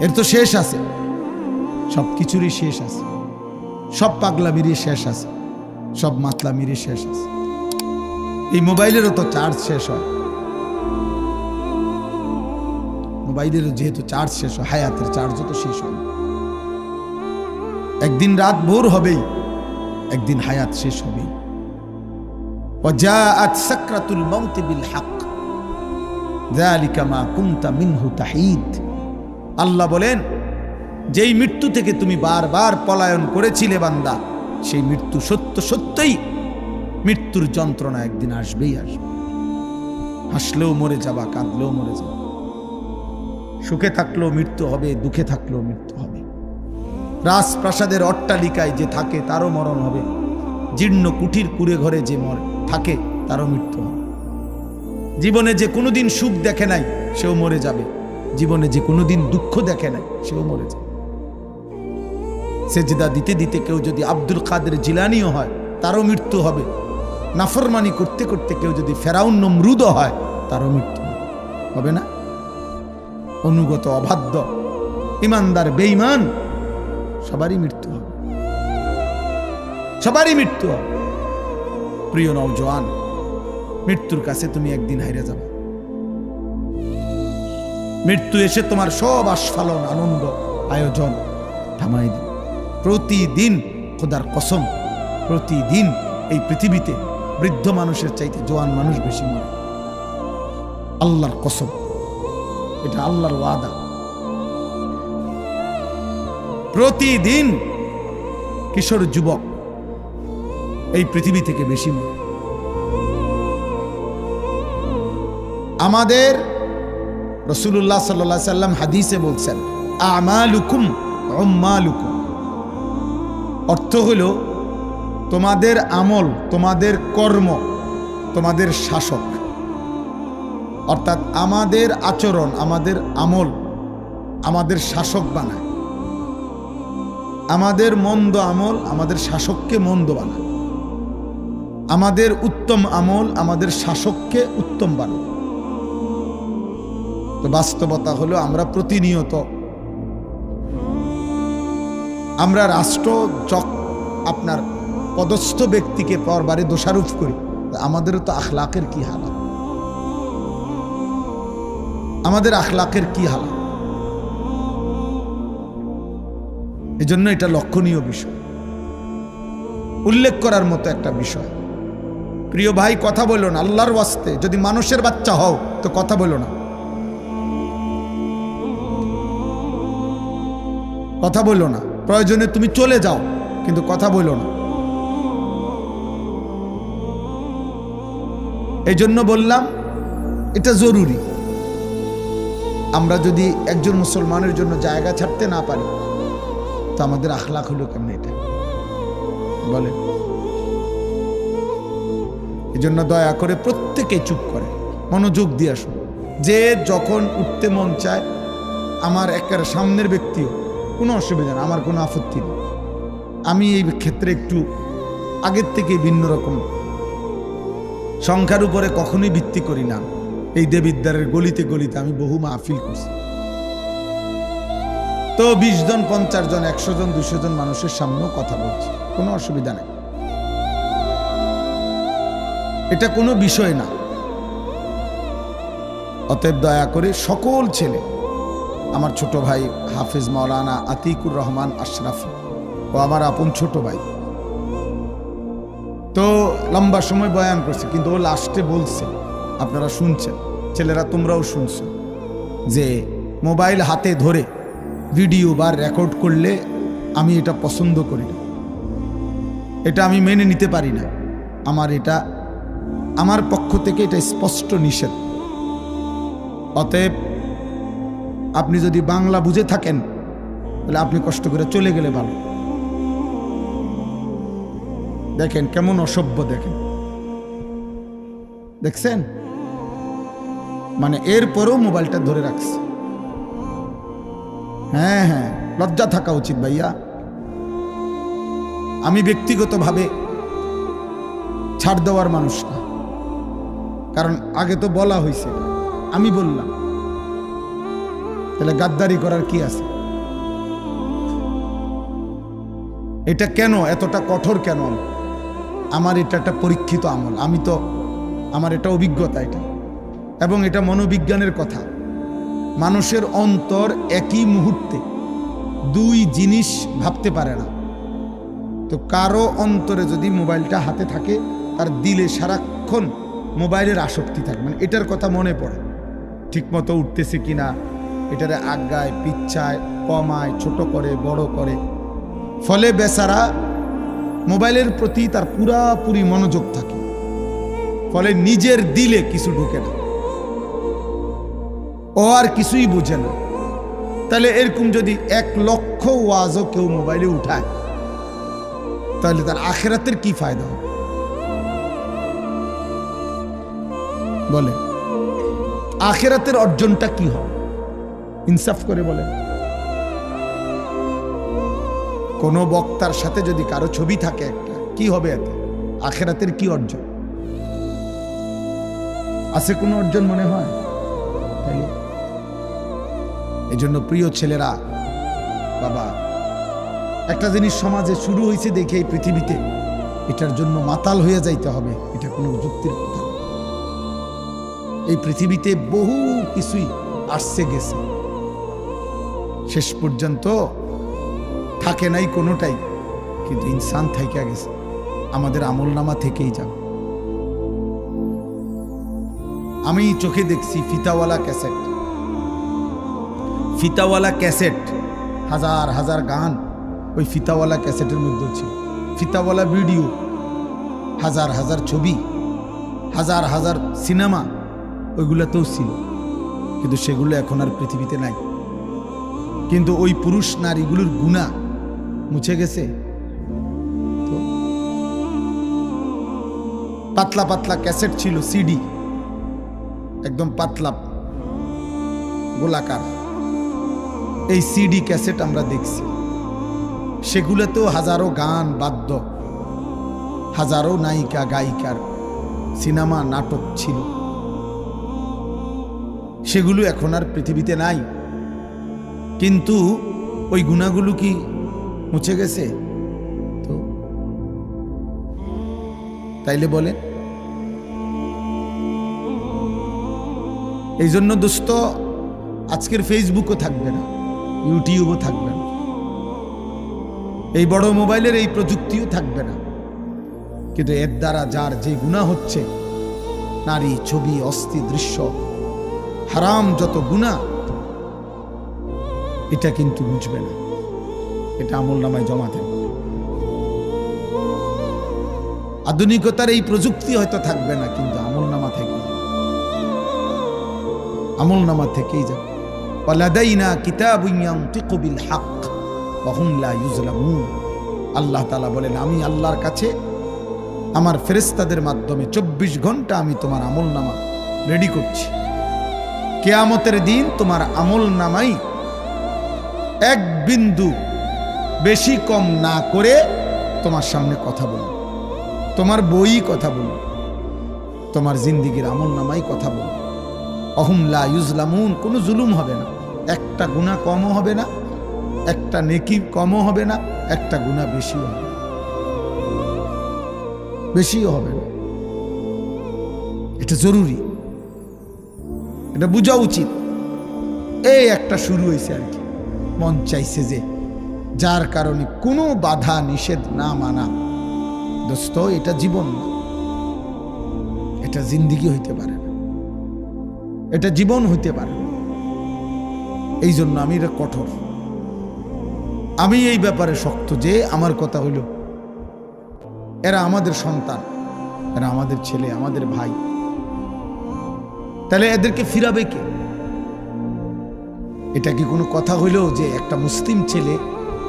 এর তো শেষ আছে সব কিছুরই শেষ আছে সব পাগলামিরই শেষ আছে সব মাতলামিরই শেষ আছে এই মোবাইলেরও তো চার্জ শেষ হয় মোবাইলেরও যেহেতু চার্জ শেষ হয় হায়াতের চার্জও তো শেষ হয় একদিন রাত ভোর হবেই একদিন হায়াত শেষ হবেই وجاءت سكرة الموت بالحق ذلك ما كنت منه تحيد আল্লাহ বলেন, যেই মৃত্যু থেকে তুমি বারবার পলায়ন করেছিলে বান্দা, সেই মৃত্যু সত্য সত্যই মৃত্যুর যন্ত্রণা একদিন আসবেই আসবে। হাসলেও মরে যাবা, কাঁদলেও মরে যাবা। সুখে থাকলেও মৃত্যু হবে, দুঃখে থাকলেও মৃত্যু হবে। রাজপ্রাসাদের অট্টালিকায় যে থাকে, তারও মরণ হবে। জীর্ণ কুঠির কুড়ে ঘরে যে মর, থাকে, তারও মৃত্যু হবে। জীবনে যে কোনোদিন সুখ দেখে নাই, সেও মরে যাবে। জীবনে যে কোনোদিন দুঃখ দেখে নাই, সেও মরে যাবে সেজদা দিতে দিতে কেউ যদি আব্দুল কাদের জিলানিও হয়, তারও মৃত্যু হবে। নাফরমানি করতে করতে কেউ যদি ফেরাউন নমরুদও হয়, তারও মৃত্যু হবে। না? অনুগত, অবাধ্য, ইমানদার, বেঈমান, সবারই মৃত্যু হবে। সবারই মৃত্যু হবে। প্রিয় নওজোয়ান, মৃত্যুর কাছে তুমি একদিন হাইরে যাবে। মৃত্যু এসে তোমার সব আস্ফালন, আনন্দ, আয়োজন থামাই দিবে প্রতিদিন খোদার কসম, প্রতিদিন এই পৃথিবীতে বৃদ্ধ মানুষের চাইতে জোয়ান মানুষ বেশি মরে। আল্লাহর কসম, এটা আল্লাহর ওয়াদা। প্রতিদিন কিশোর যুবক এই পৃথিবী থেকে বেশি মরে। আমাদের রসুল্লাহ সাল্লা সাল্লাম হাদিসে বলছেন, আমালুকুম উম্মালুকুম। অর্থ হলো, তোমাদের আমল, তোমাদের কর্ম, তোমাদের শাসক। অর্থাৎ আমাদের আচরণ, আমাদের আমল, আমাদের শাসক বানায়। আমাদের মন্দ আমল, আমাদের শাসককে মন্দ বানায়। আমাদের উত্তম আমল, আমাদের শাসককে উত্তম বানায়। তো বাস্তবতা হলো আমরা প্রতিনিয়ত আমরা রাষ্ট্র যক আপনার পদস্থ ব্যক্তিকে পরবারে দোষারোপ করি। আমাদেরও তো আখলাকের কি হালাত? আমাদের আখলাকের কি হালাত? এজন্য এটা লক্ষণীয় বিষয়। উল্লেখ করার মতো একটা বিষয়। প্রিয় ভাই, কথা বলো না। আল্লাহর ওয়াস্তে যদি মানুষের বাচ্চা হও, তো কথা বলো না। কথা বলো না। প্রয়োজনে তুমি চলে যাও, কিন্তু কথা বলো না। এই জন্য বললাম, এটা জরুরি। আমরা যদি একজন মুসলমানের জন্য জায়গা ছাড়তে না পারি, তো আমাদের আখলাখ হলো কেমন এটা? বলেন। এই জন্য দয়া করে প্রত্যেকে চুপ করে, মনোযোগ দিয়ে আসুন। যে যখন উঠতে মন চায়, আমার একের সামনের ব্যক্তিও। কোনো অসুবিধা না, আমার কোনো আপত্তি নেই। আমি এই ক্ষেত্রে একটু আগের থেকে ভিন্ন রকম। সংখ্যার উপরে কখনোই ভিত্তি করি না। এই দেবিদ্বারের গলিতে গলিতে আমি বহু মাহফিল করছি। তো বিশ জন, পঞ্চাশ জন, একশো জন, দুশো জন মানুষের সামনেও কথা বলছি, কোনো অসুবিধা নেই। এটা কোনো বিষয় না। অতএব দয়া করে সকল ছেলে আমার ছোট ভাই হাফিজ মাওলানা আতিকুর রহমান আশরাফ ও আমার আপন ছোট ভাই। তো লম্বা সময় বয়ান করছে, কিন্তু ও লাস্টে বলছে, আপনারা শুনছেন, ছেলেরা তোমরাও শুনছো, যে মোবাইল হাতে ধরে ভিডিও বা রেকর্ড করলে আমি এটা পছন্দ করি না। এটা আমি মেনে নিতে পারি না। আমার এটা, আমার পক্ষ থেকে এটা স্পষ্ট নিষেধ। অতএব আপনি যদি বাংলা বুঝে থাকেন, তাহলে আপনি কষ্ট করে চলে গেলে ভালো। দেখেন কেমন অসভ্য দেখেন। দেখছেন? মানে এরপরেও মোবাইলটা ধরে রাখছে। হ্যাঁ হ্যাঁ লজ্জা থাকা উচিত ভাইয়া। আমি ব্যক্তিগতভাবে ছাড় দেওয়ার মানুষ না। কারণ আগে তো বলা হয়েছে আমি বললাম। তাহলে গাদ্দারি করার কি আছে? এটা কেন? এতটা কঠোর কেন? আমার এটা একটা পরীক্ষিত আমল। আমি তো, আমার এটা অভিজ্ঞতা এটা। এবং এটা মনোবিজ্ঞানের কথা। মানুষের অন্তর একই মুহূর্তে দুই জিনিস ভাবতে পারে না। তো কারও অন্তরে যদি মোবাইলটা হাতে থাকে, তার দিলে সারাক্ষণ মোবাইলের আসক্তি থাকে মানে এটার কথা মনে পড়ে। ঠিকমতো উঠতেছে কিনা এটারে আজ্ঞায় পিচ্ছায়, কমায়, ছোট করে, বড় করে। ফলে বেচারা মোবাইলের প্রতি তার পুরাপুরি মনোযোগ থাকে। ফলে নিজের দিলে কিছু ঢোকে না। ও আর কিছুই বুঝে না। তাহলে এরকম যদি এক লক্ষ ওয়াজও কেউ মোবাইলে উঠায়, তাহলে তার আখেরাতের কি ফায়দা হবে? বলে, আখেরাতের অর্জনটা কি হবে? ইনসাফ করে বলেন কোন বক্তার সাথে যদি কারও ছবি থাকে একটা কি হবে এতে? আখেরাতের কি অর্জন? আছে কোনো অর্জন মনে হয়? তাইলে এই জন্য প্রিয় ছেলেরা, বাবা, একটা জিনিস সমাজে শুরু হয়েছে দেখে এই পৃথিবীতে। এটার জন্য মাতাল হয়ে যাইতে হবে, এটা কোনো যুক্তির কথা এই পৃথিবীতে বহু কিছুই আসছে, গেছে। শেষ পর্যন্ত থাকে নাই কোনোটাই, কিন্তু ইনসান থাইকা গেছে। আমাদের আমল নামা থেকেই যাবে। আমি চোখে দেখছি ফিতাওয়ালা ক্যাসেট। ফিতাওয়ালা ক্যাসেট, হাজার হাজার গান ওই ফিতাওয়ালা ক্যাসেটের মধ্যে ছিল। ফিতাওয়ালা ভিডিও, হাজার হাজার ছবি, হাজার হাজার সিনেমা ওইগুলোতেও ছিল। কিন্তু সেগুলো এখন আর পৃথিবীতে নাই। কিন্তু ওই পুরুষ নারীগুলোর গুণা মুছে গেছে। পাতলা পাতলা ক্যাসেট ছিল সিডি একদম পাতলা গোলাকার। এই সিডি ক্যাসেট আমরা দেখছি। সেগুলোতেও হাজারো গান, বাদ্য, হাজারো নায়িকা, গায়িকার সিনেমা, নাটক ছিল। সেগুলো এখন আর পৃথিবীতে নাই। কিন্তু ওই গুণাগুলো কি মুছে গেছে? তো তাইলে বলেন। এই জন্য দোস্ত, আজকের ফেসবুকও থাকবে না ইউটিউবও থাকবে না। এই বড় মোবাইলের এই প্রযুক্তিও থাকবে না। কিন্তু এর দ্বারা যার যে গুণা হচ্ছে, নারী, ছবি, অস্থি, দৃশ্য, হারাম যত গুণা এটা কিন্তু বুঝবে না। এটা আমল নামায় জমা থাকবে আধুনিকতার এই প্রযুক্তি হয়তো থাকবে না, কিন্তু আমল নামা থেকে আমল নামা থেকেই যাবে। কিতাবুন ইয়ানতিকু বিল হক লা ইউজলামুন। আল্লাহ তাআলা বলেন, আমি আল্লাহর কাছে আমার ফেরেশতাদের মাধ্যমে চব্বিশ ঘণ্টা আমি তোমার আমল নামা রেডি করছি। কেয়ামতের দিন তোমার আমল নামাই এক বিন্দু বেশি কম না করে তোমার সামনে কথা বলব। তোমার বই কথা বলব। তোমার জিন্দিগির আমল নামাই কথা বলব। অহুমলা ইউজলামুন, কোনো জুলুম হবে না। একটা গুণা কমও হবে না, একটা নেকি কমও হবে না, একটা গুণা বেশিও হবে বেশিও হবে না। এটা জরুরি। এটা বোঝা উচিত। এই একটা শুরু হয়েছে আর কি। মন চাইছে যে যার কারণে কোনো বাধা নিষেধ না মানা। দোস্ত, এটা জীবন এটা জিন্দিগি হইতে পারে না। এটা জীবন হইতে পারে না। এই জন্য আমি এটা কঠোর। আমি এই ব্যাপারে শক্ত যে আমার কথা হইল, এরা আমাদের সন্তান, এরা আমাদের ছেলে, আমাদের ভাই। তাহলে এদেরকে ফিরাবে কে? এটা কি কোনো কথা হইল যে একটা মুসলিম ছেলে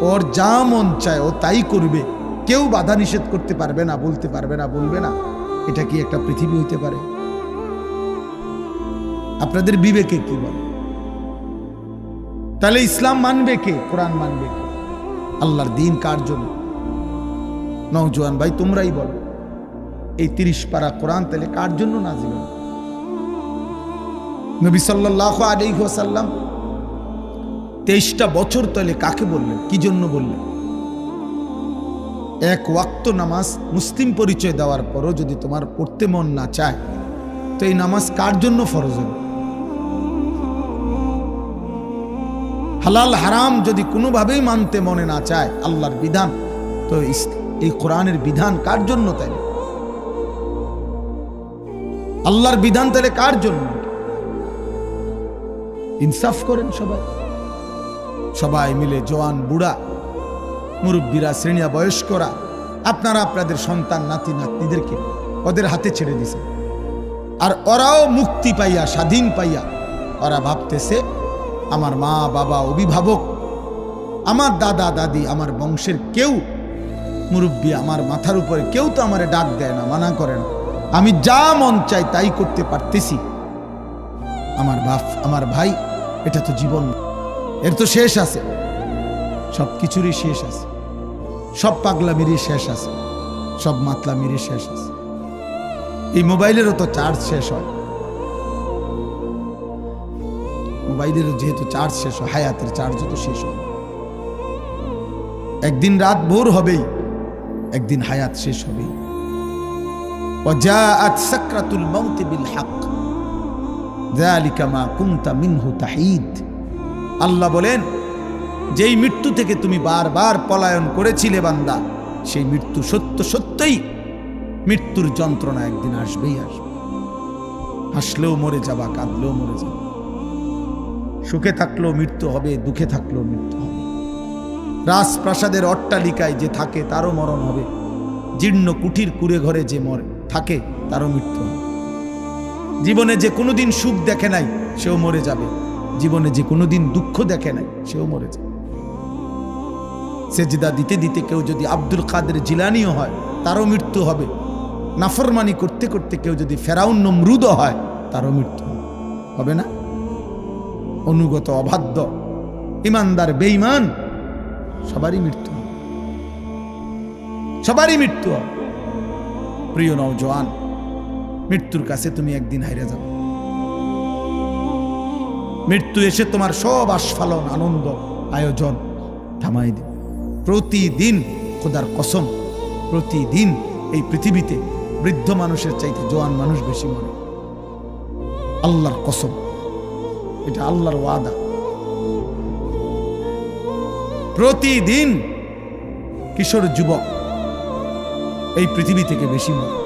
ওর যা মন চায় ও তাই করবে? কেউ বাধা নিষেধ করতে পারবে না, বলতে পারবে না, বলবে না। এটা কি একটা পৃথিবী হইতে পারে? আপনাদের বিবেকে কি বলে? তাহলে ইসলাম মানবে কে? কোরআন মানবে কে? আল্লাহর দিন কার জন্য? নওজোয়ান ভাই, তোমরাই বলো। এই তিরিশ পারা কোরআন তাহলে কার জন্য নাজিল? নবী সাল্লাহ আলাইসাল্লাম তেইশটা বছর তাহলে কাকে বললেন? কি জন্য বললেন? এক ওয়াক্ত নামাজ মুসলিম পরিচয় দেওয়ার পরও যদি তোমার পড়তে মন না চায়, তো এই নামাজ কার জন্য ফরজ হবে? হালাল হারাম যদি কোনোভাবেই মানতে মনে না চায় আল্লাহর বিধান, তো এই কোরআনের বিধান কার জন্য তাই আল্লাহর বিধান তাহলে কার জন্য? ইনসাফ করেন সবাই। সবাই মিলে জওয়ান বুড়া, মুরব্বীরা, শ্রেণীয়া বয়স্করা, আপনারা আপনাদের সন্তান, নাতি, নাতনিদেরকে ওদের হাতে ছেড়ে দিছে। আর ওরাও মুক্তি পাইয়া, স্বাধীন পাইয়া, ওরা ভাবতেছে, আমার মা, বাবা, অভিভাবক, আমার দাদা, দাদি, আমার বংশের কেউ, মুরব্বী আমার মাথার উপরে কেউ তো আমারে ডাক দেয় না, মানা করে না। আমি যা মন চাই তাই করতে পারতেছি। আমার বাপ, আমার ভাই, এটা তো জীবন এর তো শেষ আছে। সব কিছুরই শেষ আছে। সব পাগলামিরই শেষ আছে। সব মাতলামিরই শেষ আছে। এই মোবাইলেরও তো চার্জ শেষ হয়। মোবাইলেরও যেহেতু চার্জ শেষ হয়, হায়াতের চার্জও তো শেষ হয়। একদিন রাত ভোর হবেই, একদিন হায়াত শেষ হবেই। সাকরাতুল মাউতি বিল হাক। যালিকা মা কুনতা মিনহু তাহিদ। আল্লাহ বলেন, যেই মৃত্যু থেকে তুমি বারবার পলায়ন করেছিলে বান্দা, সেই মৃত্যু সত্য সত্যই মৃত্যুর যন্ত্রণা একদিন আসবেই আসবে। হাসলেও মরে যাবা, কাঁদলেও মরে যাবা। সুখে থাকলেও মৃত্যু হবে, দুঃখে থাকলেও মৃত্যু হবে। রাজপ্রাসাদের অট্টালিকায় যে থাকে, তারও মরণ হবে। জীর্ণ কুঠির কুড়ে ঘরে যে মরে, থাকে, তারও মৃত্যু হবে। জীবনে যে কোনোদিন সুখ দেখে নাই, সেও মরে যাবে। জীবনে যে কোনোদিন দুঃখ দেখে নাই, সেও মরে যাবে সেজদা দিতে দিতে কেউ যদি আব্দুল কাদের জিলানিও হয়, তারও মৃত্যু হবে। নাফরমানি করতে করতে কেউ যদি ফেরাউন নমরুদও হয়, তারও মৃত্যু হবে। না? অনুগত, অবাধ্য, ইমানদার, বেঈমান, সবারই মৃত্যু সবারই মৃত্যু। প্রিয় নওজোয়ান, মৃত্যুর কাছে তুমি একদিন হাইরে যাবে মৃত্যু এসে তোমার সব আস্ফালন, আনন্দ, আয়োজন থামাই দিবে। প্রতিদিন খোদার কসম, প্রতিদিন এই পৃথিবীতে বৃদ্ধ মানুষের চাইতে জোয়ান মানুষ বেশি মরে। আল্লাহর কসম, এটা আল্লাহর ওয়াদা। প্রতিদিন কিশোর যুবক এই পৃথিবী থেকে বেশি মরে।